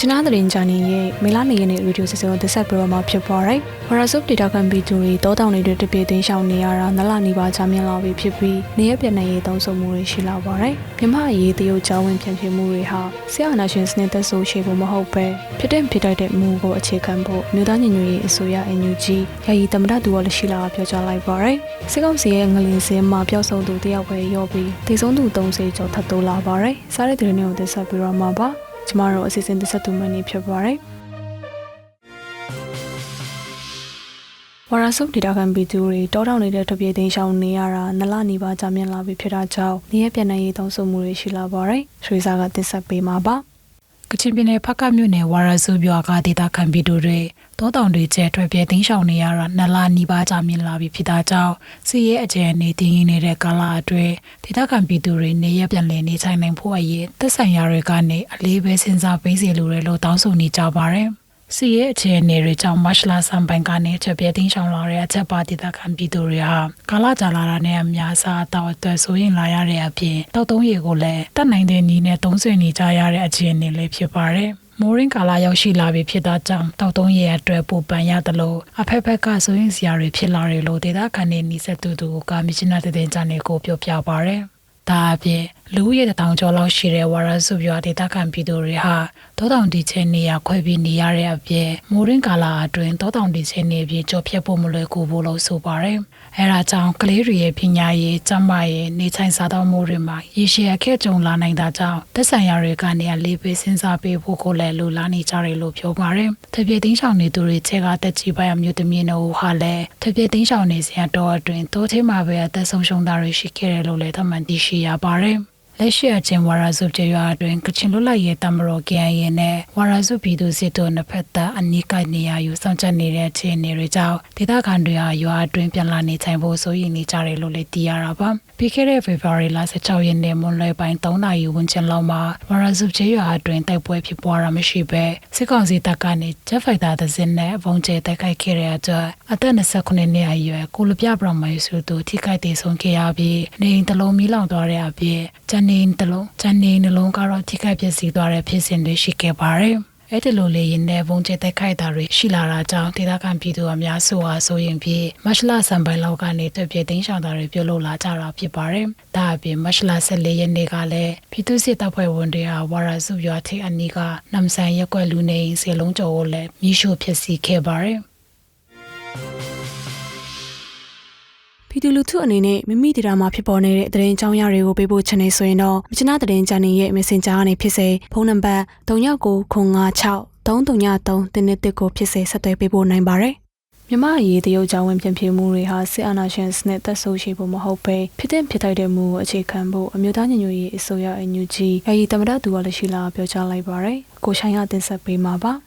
ကျွန်တော်သတင်းချန်နယ်ရဲ့မေလာနေရတဲ့ရေဒီယိုစီစဉ်ကိုတင်ဆက်ပေးတော့မှာဖြစ်ပါတယ်။ Warasup Data Computer တွေတောတောင်တွေတပြည့်သိမ်းရှောင်နေရတာနလနီပါချမြင်လာပြီဖြစ်ပြီးနေရပြန်နိုင်ရေးသုံးဆုံမှုတွေရှိလာပါတယ်။မြမအရေးတရုတ်ကြောင်းဝင်ပြန်ဖြစ်မှုတွေဟာဆရာနာရှင်စနစ်သက်ဆိုရှိဖို့မဟုတ်ပဲဖြစ်တဲ့ဖြစ်တိုက်တဲ့မူကိုအခြေခံဖို့မြို့သားညီညွတ်ရေးအစိုးရ NUG ယာယီသမ္မတသူဝလက်ရှိလာပြောကြားလိုက်ပါတယ်။စစ်ကောင်စီရဲ့ငလင်စင်းမှာပျောက်ဆုံးသူတယောက်ပဲရော့ပြီးတည်ဆုံးသူ30ကျော်ထပ်တိုးလာပါတယ်။စားတဲ့တဲ့တွေကိုတင်ဆက်ပေးတော့မှာပါ။ ကျမတို့အစီအစဉ်တစ်ဆက်သူမှနေဖြစ်ပါတယ်ဝါရဆုပ်ဒေတာခံပြည်သူတွေတောတောင်နေတဲ့တပြေသိမ်းရှောင်နေရတာနလနီပါကြာမြင့်လာပြီဖြစ်တာကြောင့်နေရပြန်နိုင်ရေးတောင်းဆိုမှုတွေရှိလာပါတယ်။ရွှေစာကတင်ဆက်ပေးမှာပါ။ ကချင်ပြည်နယ်ဖက်ကမြို့နယ်ဝါရစုပြွာကဒေသခံပြည်သူတွေတောတောင်တွေကျဲထွက်ပြေးတင်းရှောင်နေရတာနလနီးပါးကြာမြင့်လာပြီဖြစ်တာကြောင့်စီရဲအကျယ်အနေတည်ငြိမ်နေတဲ့ကာလအတွင်းဒေသခံပြည်သူတွေနေရပြန်လည်နေထိုင်နိုင်ဖို့အရေးသက်ဆိုင်ရာတွေကနေအလေးပဲစဉ်းစားပေးစီလိုတယ်လို့တောင်းဆိုနေကြပါတယ်။ စီရဲအခြေအနေတွေကြောင့်မတ်လဆန်ပိုင်းကနေချက်ပြဲတင်းရှောင်လာတဲ့အချက်ပါဒေသခံပြည်သူတွေဟာကာလကြာလာတာနဲ့အများစားတော့အတွက်ဆိုရင်လာရတဲ့အပြင်တောက်သုံးရေကိုလည်းတတ်နိုင်တဲ့နည်းနဲ့သုံးဆွေနေကြရတဲ့အခြေအနေလေးဖြစ်ပါတယ်။မိုးရင်းကာလာရောက်ရှိလာပြီဖြစ်တာကြောင့်တောက်သုံးရေအတွက်ပူပန်ရတယ်လို့အဖက်ဖက်ကဆိုရင်စရာတွေဖြစ်လာတယ်လို့ဒေသခံတွေနှိစက်တူတူကမရှင်နာတဲ့တင်ကြနေကိုပြောပြပါရယ်။ဒါအပြင်လူဦးရေတစ်ထောင်ကျော်လောက်ရှိတဲ့ဝါရစုပြဒေသခံပြည်သူတွေဟာတောတောင်ဒီချင်းနေရခွဲပြီးနေရတဲ့အပြင်မိုးရင်းကာလာအတွင်းတောတောင်ဒီချင်းနေပြီးကြော်ဖြတ်ဖို့မလွယ်ကူဘူးလို့ဆိုပါရယ်။အဲဒါကြောင့်ကလေးတွေရဲ့ပညာရေးကျန်းမာရေးနေထိုင်စားသောက်မှုတွေမှာရေရှည်အခက်ကြုံလာနိုင်တာကြောင့်သက်ဆိုင်ရာတွေကနေအလေးပေးစဉ်းစားပေးဖို့ကိုလည်းလိုလားနေကြတယ်လို့ပြောပါရယ်။တပြည့်တင်းဆောင်နေသူတွေချက်ကတက်ကြီးပိုင်းအမျိုးသမီးတို့ဟာလည်းတပြည့်တင်းဆောင်နေစရာတော့အတွင်းတိုးထဲမှာပဲအသက်ဆုံးရှုံးတာတွေရှိခဲ့တယ်လို့လည်းသတ်မှတ်သိရှိရပါရယ်။ လက်ရှိအချင်းဝါရစုကျေရွာအတွင်းကချင်လွတ်လပ်ရေးတမတော် KIA နဲ့ဝါရစုပြည်သူစစ်တို့နှစ်ဖက်သားအနိကနေရာယူဆောင်ချက်နေတဲ့အခြေအနေတွေကြောင့်ဒေသခံတွေဟာရွာအတွင်းပြန်လာနေထိုင်ဖို့ဆိုရင်နေကြတယ်လို့လည်းသိရတာပါ။ပြီးခဲ့တဲ့ February လ16ရက်နေ့မွန်လွယ်ပိုင်း3နာရီဝန်းကျင်လောက်မှာဝါရစုကျေရွာအတွင်းတိုက်ပွဲဖြစ်ပွားတာမရှိဘဲစစ်ကောင်စီတပ်ကနေဂျက်ဖိုက်တာတစ်စင်းနဲ့ဘုံကျဲတိုက်ခိုက်ခဲ့တဲ့အတွက်အသက်29နှစ်အရွယ်ကိုလပြဘရမိုင်စုတို့ထိခိုက်ဒေဆုံးခဲ့ရပြီးနေအိမ်တစ်လုံးမီးလောင်သွားတဲ့အပြင်ဂျန်နေတစ်လုံးဂျန်နေနှလုံးကတော့ထိခိုက်ပျက်စီးသွားတဲ့ဖြစ်စဉ်တွေရှိခဲ့ပါတယ်။အဲ့ဒီလိုလေရင်နဲ့ဘုံကျဲတိုက်ခိုက်တာတွေရှိလာတာကြောင့်ဒေသခံပြည်သူအများစုဟာဆိုရင်ပြီးမတ်လဆန်ပိုင်းလောက်ကနေတပြည့်သိန်းဆောင်တာတွေပြုလုပ်လာကြတာဖြစ်ပါတယ်။ဒါအပြင်မတ်လ14ရက်နေ့ကလည်းပြည်သူစစ်တပ်ဖွဲ့ဝင်တွေဟာဝါရစုရွာထိပ်အနီးကနမ်ဆန်ရက်ွက်လူနေအိမ်စီလုံးကျော်ကိုလည်းမိရှို့ဖြစ်စီခဲ့ပါတယ်။ ပြည်သူလူထုအနေနဲ့မိမိဒေတာမှာဖြစ်ပေါ်နေတဲ့သတင်းအကြောင်းအရာတွေကိုပေးပို့ချင်နေဆိုရင်တော့မချနာသတင်းချန်နယ်ရဲ့ Messenger ကနေဖြစ်စေဖုန်းနံပါတ်39956333တင်းတစ်ကိုဖြစ်စေဆက်သွယ်ပေးပို့နိုင်ပါတယ်။မြမအရေးတရုတ်ကြောင်းဝင်ပြန်ဖြစ်မှုတွေဟာစစ်အာဏာရှင်စနစ်သက်ဆိုးရှိဖို့မဟုတ်ပဲဖြစ်တဲ့ဖြစ်ထိုက်တဲ့မှုကိုအခြေခံဖို့အမျိုးသားညီညွတ်ရေးအစိုးရ NUG ယာယီသမ္မတသူကလည်းရှိလာပြောကြားလိုက်ပါတယ်။ကိုရှိုင်းရတင်ဆက်ပေးမှာပါ။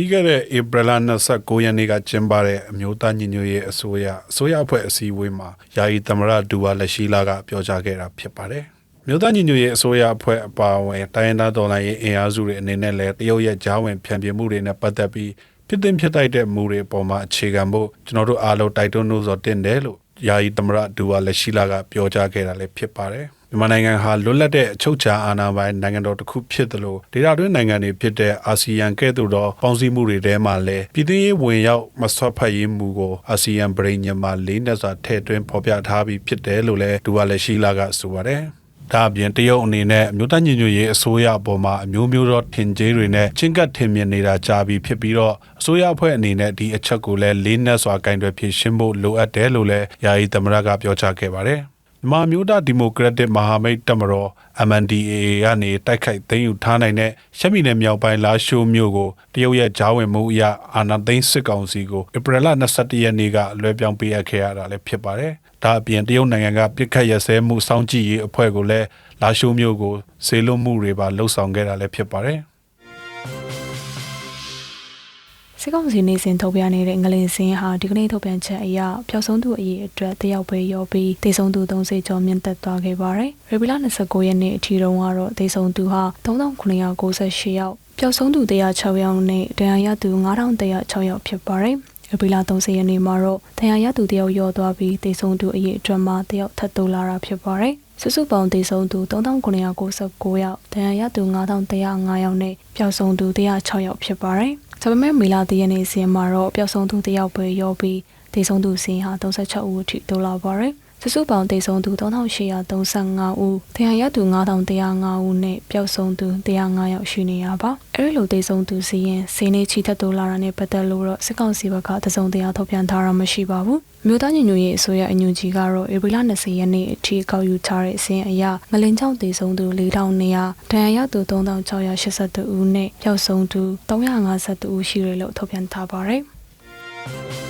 ပြီးခဲ့တဲ့ဧပြီလ29ရက်နေ့ကကျင်းပတဲ့အမျိုးသားညီညွတ်ရေးအစိုးရအစိုးရအဖွဲ့အစည်းအဝေးမှာယာယီသမရဒူဝါလက်ရှိလာကပြောကြားခဲ့တာဖြစ်ပါတယ်။မြို့သားညီညွတ်ရေးအစိုးရအဖွဲ့အပါအဝင်တိုင်းရင်းသားဒေါ်လာရေးအင်အားစုတွေအနေနဲ့လည်းတရုတ်ရဲ့ကြားဝင်ဖြန့်ပြမှုတွေနဲ့ပတ်သက်ပြီးဖြစ်တင်ဖြစ်တိုက်တဲ့မူတွေအပေါ်မှာအခြေခံဖို့ကျွန်တော်တို့အားလုံးတိုက်တွန်းလို့ဆိုတင်တယ်လို့ယာယီသမရဒူဝါလက်ရှိလာကပြောကြားခဲ့တာလည်းဖြစ်ပါတယ်။ မြန်မာနိုင်ငံဟာလွတ်လပ်တဲ့အချုပ်အခြာအာဏာပိုင်နိုင်ငံတော်တစ်ခုဖြစ်သလိုဒေသတွင်းနိုင်ငံတွေဖြစ်တဲ့အာဆီယံကဲ့သို့သောပေါင်းစည်းမှုတွေထဲမှာလည်းပြည်ထရေးဝင်ရောက်မဆွတ်ဖက်ရေးမူကိုအာဆီယံပြည်ညမှာလေးနက်စွာထည့်သွင်းဖော်ပြထားပြီးဖြစ်တယ်လို့လည်းဒူဝါလက်ရှိလာကဆိုပါတယ်။ဒါအပြင်တရုတ်အနေနဲ့အမျိုးသားညီညွတ်ရေးအစိုးရအပေါ်မှာအမျိုးမျိုးသောထင်ကြေးတွေနဲ့ချင်းကပ်ထင်မြင်နေတာကြာပြီဖြစ်ပြီးတော့အစိုးရအဖွဲ့အနေနဲ့ဒီအချက်ကိုလည်းလေးနက်စွာကင်တွယ်ဖြေရှင်းဖို့လိုအပ်တယ်လို့လည်းယာယီသမရကပြောကြားခဲ့ပါတယ်။ မြန်မာမျိုးသားဒီမိုကရက်တစ်မဟာမိတ်တပ်မတော် MNDAA ကနေတိုက်ခိုက်သိမ်းယူထားနိုင်တဲ့ရှမ်းပြည်နယ်မြောက်ပိုင်းလာရှိုးမြို့ကိုတရုတ်ရဲ့ဂျားဝင်မှုအရအာဏာသိမ်းစစ်ကောင်စီကိုဧပြီလ22ရက်နေ့ကလွှဲပြောင်းပေးအပ်ခဲ့ရတာလည်းဖြစ်ပါတယ်။ဒါအပြင်တရုတ်နိုင်ငံကပြစ်ခတ်ရစဲမှုစောင့်ကြည့်ရေးအဖွဲ့ကိုလည်းလာရှိုးမြို့ကိုဆေးလွတ်မှုတွေပါလှုပ်ဆောင်ခဲ့တာလည်းဖြစ်ပါတယ်။ စစ်ကောင်စီနေစဉ်ထုတ်ပြန်နေတဲ့ငလင်စင်းဟာဒီကနေ့ထုတ်ပြန်ချက်အရပျောက်ဆုံးသူအရေးအတွက်တယောက်ပဲရောပြီးဒေဆုံးသူ30ကျော်မြင့်တက်သွားခဲ့ပါတယ်။ရေဘီလာ29ရက်နေ့အထိတုန်းကတော့ဒေဆုံးသူဟာ3998ယောက်ပျောက်ဆုံးသူ106ယောက်နဲ့ဒဏ်ရာရသူ9106ယောက်ဖြစ်ပါတယ်။ဧပြီလ30ရက်နေ့မှာတော့ဒဏ်ရာရသူတယောက်ရော့သွားပြီးဒေဆုံးသူအရေးအတွက်မှတယောက်ထပ်တိုးလာတာဖြစ်ပါတယ်။စုစုပေါင်းတည်ဆုံသူ3999ယောက်ဒဏ်ရာရသူ9105ယောက်နဲ့ပျောက်ဆုံးသူ106ယောက်ဖြစ်ပါတယ်။ ဒါပေမဲ့မေလာတရနေ့စီမှာတော့ပျောက်ဆုံးသူ1ယောက်ပဲရောပြီးတည်ဆုံသူစီဟာ36ဦးအထိတိုးလာပါတယ်။ စုစုပေါင်းတည်ဆုံသူ3835ဦး၊တရားရသူ9105ဦးနဲ့ပျောက်ဆုံးသူ105ယောက်ရှိနေရပါ။အဲဒီလိုတည်ဆုံသူစီရင်စီနေချီတက်တိုးလာတာနဲ့ပတ်သက်လို့တော့စစ်ကောင်စီဘက်ကတစုံတရာထုတ်ပြန်ထားတာမရှိပါဘူး။မြို့သားညီညွတ်ရေးအစိုးရအညူကြီးကတော့ဧပြီလ20ရက်နေ့အထိကောက်ယူထားတဲ့အစဉ်အရငလင်ချောင်းတည်ဆုံသူ4000နေရဒဏ်ရာရသူ3682ဦးနဲ့ပျောက်ဆုံးသူ352ဦးရှိတယ်လို့ထုတ်ပြန်ထားပါတယ်။